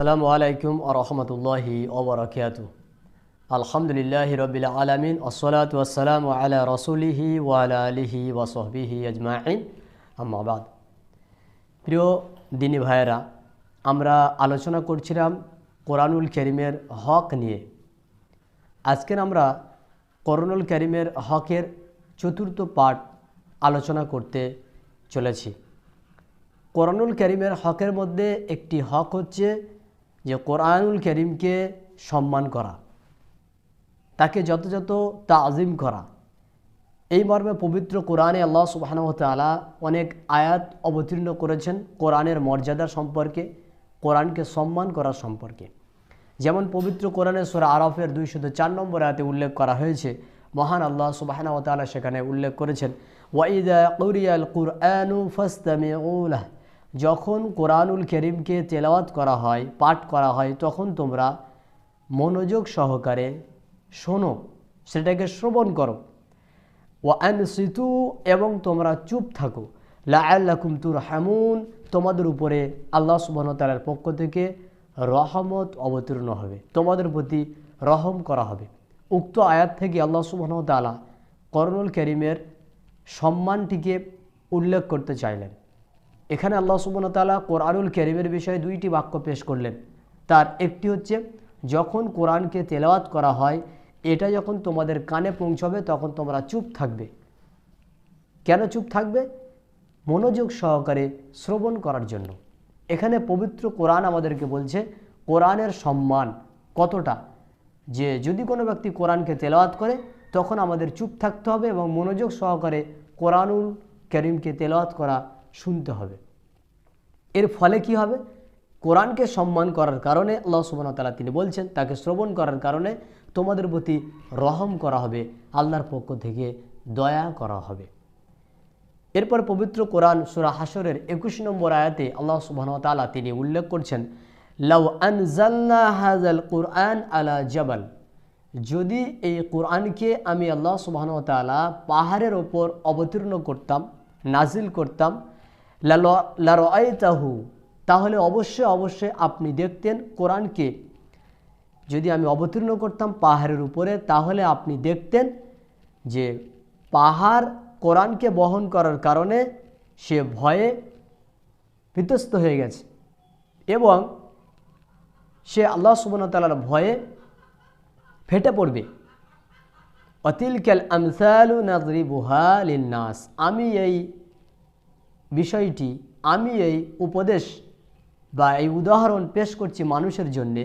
আসসালামু আলাইকুম আরহামতুল্লাহি ওবরাকাত আলহামদুলিল্লাহ রবিল আলমিন আসসালাতু আসসালামু আলা রসুলিহি ওয়ালা আলিহি ওয়াসহবিহি আজমাইন আম্মাবাদ প্রিয় দিনী ভাইয়েরা, আমরা আলোচনা করছিলাম কোরআনুল করিমের হক নিয়ে। আজকের আমরা করণুল করিমের হকের চতুর্থ পাঠ আলোচনা করতে চলেছি। কোরআনুল করিমের হকের মধ্যে একটি হক হচ্ছে যে কোরআনুল করিমকে সম্মান করা, তাকে যথাযথ তাজিম করা। এই মর্মে পবিত্র কোরআনে আল্লাহ সুবাহানতালা অনেক আয়াত অবতীর্ণ করেছেন কোরআনের মর্যাদা সম্পর্কে, কোরআনকে সম্মান করার সম্পর্কে। যেমন পবিত্র কোরআনে সুরা আরফের দুইশত চার নম্বর আয়াতে উল্লেখ করা হয়েছে, মহান আল্লাহ সুবাহানতালা সেখানে উল্লেখ করেছেন ওয়াইদা কৌরিয়াল কুরআনু ফাস্তামিউলাহ। যখন কোরআনুল করিমকে তেলাওয়াত করা হয়, পাঠ করা হয়, তখন তোমরা মনোযোগ সহকারে শোনো, সেটাকে শ্রবণ করো। ও সিতু এবং তোমরা চুপ থাকো। লাকুম তুর হামুন তোমাদের উপরে আল্লাহ সুবাহতালার পক্ষ থেকে রহমত অবতীর্ণ হবে। তোমাদের প্রতি রহম করা হবে। উক্ত আয়াত থেকে আল্লাহ সুবাহতালা করনুল করিমের সম্মানটিকে উল্লেখ করতে চাইলেন। এখানে আল্লাহ সুবনতালা কোরআনুল করিমের বিষয়ে দুইটি বাক্য পেশ করলেন। তার একটি হচ্ছে, যখন কোরআনকে তেলাওয়াত করা হয়, এটা যখন তোমাদের কানে পৌঁছবে, তখন তোমরা চুপ থাকবে। কেন চুপ থাকবে? মনোযোগ সহকারে শ্রবণ করার জন্য। এখানে পবিত্র কোরআন আমাদেরকে বলছে, কোরআনের সম্মান কতটা? যে যদি কোনো ব্যক্তি কোরআনকে তেলাওয়াত করে, তখন আমাদের চুপ থাকতে হবে এবং মনোযোগ সহকারে কোরআনুল করিমকে তেলাওয়াত করা শুনতে হবে। এর ফলে কি হবে? কোরআনকে সম্মান করার কারণে আল্লাহ সুবাহতালা তিনি বলছেন, তাকে শ্রবণ করার কারণে তোমাদের প্রতি রহম করা হবে, আল্লাহর পক্ষ থেকে দয়া করা হবে। এরপর পবিত্র কোরআন সুরা হাসরের একুশ নম্বর আয়াতে আল্লাহ সুবাহতালা তিনি উল্লেখ করছেন, লাউ আনজাল্লা হাজাল কোরআন আলা জবাল। যদি এই কোরআনকে আমি আল্লাহ সুবাহতালা পাহাড়ের ওপর অবতীর্ণ করতাম নাজিল করতাম লারআইতাহু তাহলে অবশ্যই অবশ্যই আপনি দেখতেন কোরআনকে। যদি আমি অবতীর্ণ করতাম পাহাড়ের উপরে, তাহলে আপনি দেখতেন যে পাহাড় কোরআনকে বহন করার কারণে সে ভয়ে বিতস্ত হয়ে গেছে। এবং সে আল্লাহ সুবনতালার ভয়ে ফেটে পড়বে। অতিলকাল আমসালু নাজরি আমি এই বিষয়টি আমি এই উপদেশ বা এই উদাহরণ পেশ করছি মানুষের জন্যে।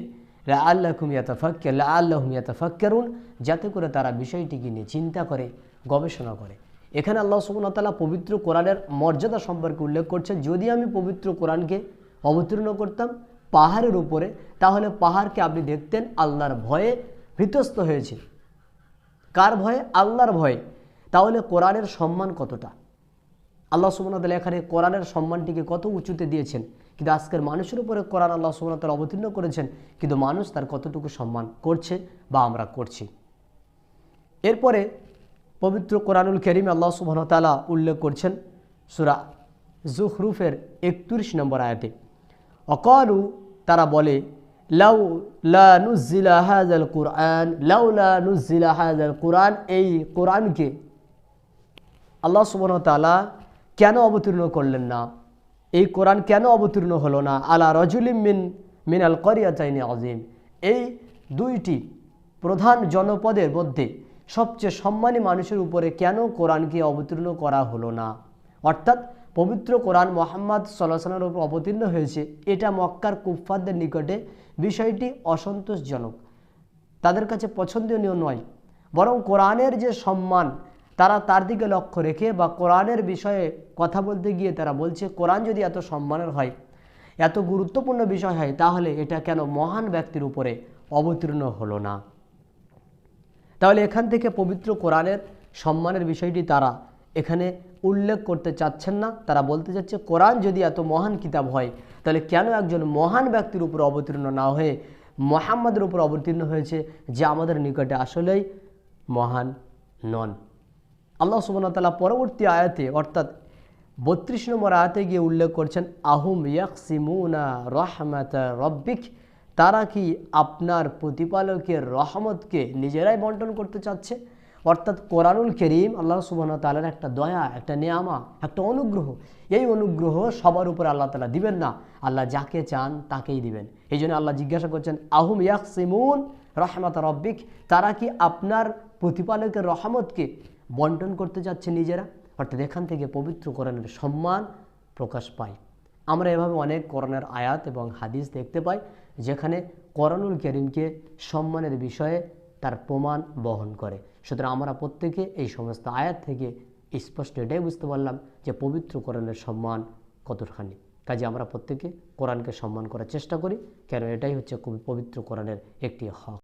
লা আল্লাহ হুমিয়াতা ফাক্কের লা আল্লাহ হুমিয়াতা ফাক্কেরুন যাতে করে তারা বিষয়টিকে নিয়ে চিন্তা করে, গবেষণা করে। এখানে আল্লাহ সুবনতালা পবিত্র কোরআনের মর্যাদা সম্পর্কে উল্লেখ করছে যদি আমি পবিত্র কোরআনকে অবতীর্ণ করতাম পাহাড়ের উপরে, তাহলে পাহাড়কে আপনি দেখতেন আল্লাহর ভয়ে ভীতস্ত হয়েছে কার ভয়ে? আল্লাহর ভয়ে। তাহলে কোরআনের সম্মান কতটা? আল্লাহ সুবনতাল এখানে কোরআনের সম্মানটিকে কত উঁচুতে দিয়েছেন। কিন্তু আজকের মানুষের উপরে কোরআন আল্লাহ সুবনতাল অবতীর্ণ করেছেন, কিন্তু মানুষ তার কতটুকু সম্মান করছে বা আমরা করছি। এরপরে পবিত্র কোরআনুল করিম আল্লাহ সুবনতালা উল্লেখ করছেন সুরা জুহরুফের একত্রিশ নম্বর আয়াতে। অকালু, তারা বলে, লাউ লা নুজিলা হাজাল কুরআন, লাউ লা নুজিলা হাজাল কুরআন, এই কোরআনকে আল্লাহ সুবনতালা কেন অবতীর্ণ করলেন না? এই কোরআন কেন অবতীর্ণ হলো না? আলা রজুলিম মিন, মিনাল করিয়া চাইনি আজিম এই দুইটি প্রধান জনপদের মধ্যে সবচেয়ে সম্মানী মানুষের উপরে কেন কোরআনকে অবতীর্ণ করা হলো না? অর্থাৎ পবিত্র কোরআন মোহাম্মদ সাল্লাহামের উপর অবতীর্ণ হয়েছে, এটা মক্কার কুফফারদের নিকটে বিষয়টি অসন্তোষজনক। তাদের কাছে পছন্দনীয় নয়, বরং কোরআনের যে সম্মান তারা তার দিকে লক্ষ্য রেখে বা কোরআনের বিষয়ে কথা বলতে গিয়ে তারা বলছে, কোরআন যদি এত সম্মানের হয়, এত গুরুত্বপূর্ণ বিষয় হয়, তাহলে এটা কেন মহান ব্যক্তির উপরে অবতীর্ণ হলো না? তাহলে এখান থেকে পবিত্র কোরআনের সম্মানের বিষয়টি তারা এখানে উল্লেখ করতে চাচ্ছেন না। তারা বলতে চাচ্ছে, কোরআন যদি এত মহান কিতাব হয়, তাহলে কেন একজন মহান ব্যক্তির উপর অবতীর্ণ না হয়ে মোহাম্মদের উপর অবতীর্ণ হয়েছে, যে আমাদের নিকটে আসলেই মহান নন? আল্লাহ সুবনতালা পরবর্তী আয়াতে, অর্থাৎ বত্রিশ নম্বর আয়াতে গিয়ে উল্লেখ করছেন, আহুম ইয়াকসিমুনা রহমাত রব্বিক তারা কি আপনার প্রতিপালকের রহমতকে নিজেরাই বন্টন করতে চাচ্ছে? অর্থাৎ কোরআনুল করিম আল্লাহ সুবাহ তালার একটা দয়া, একটা নেয়ামা একটা অনুগ্রহ। এই অনুগ্রহ সবার উপর আল্লাহ তালা দিবেন না। আল্লাহ যাকে চান তাকেই দিবেন। এই জন্য আল্লাহ জিজ্ঞাসা করছেন, আহুম ইয়াকসিমুন রহমত রব্বিক তারা কি আপনার প্রতিপালকের রহমতকে বন্টন করতে যাচ্ছে নিজেরা। অর্থাৎ এখান থেকে পবিত্র কোরআনের সম্মান প্রকাশ পায়। আমরা এভাবে অনেক করণের আয়াত এবং হাদিস দেখতে পাই, যেখানে করণুল করিমকে সম্মানের বিষয়ে তার প্রমাণ বহন করে। সুতরাং আমরা প্রত্যেকে এই সমস্ত আয়াত থেকে স্পষ্ট এটাই বুঝতে পারলাম যে পবিত্র কোরআনের সম্মান কতখানি। কাজে আমরা প্রত্যেকে কোরআনকে সম্মান করার চেষ্টা করি, কেন এটাই হচ্ছে খুবই পবিত্র কোরআনের একটি হক।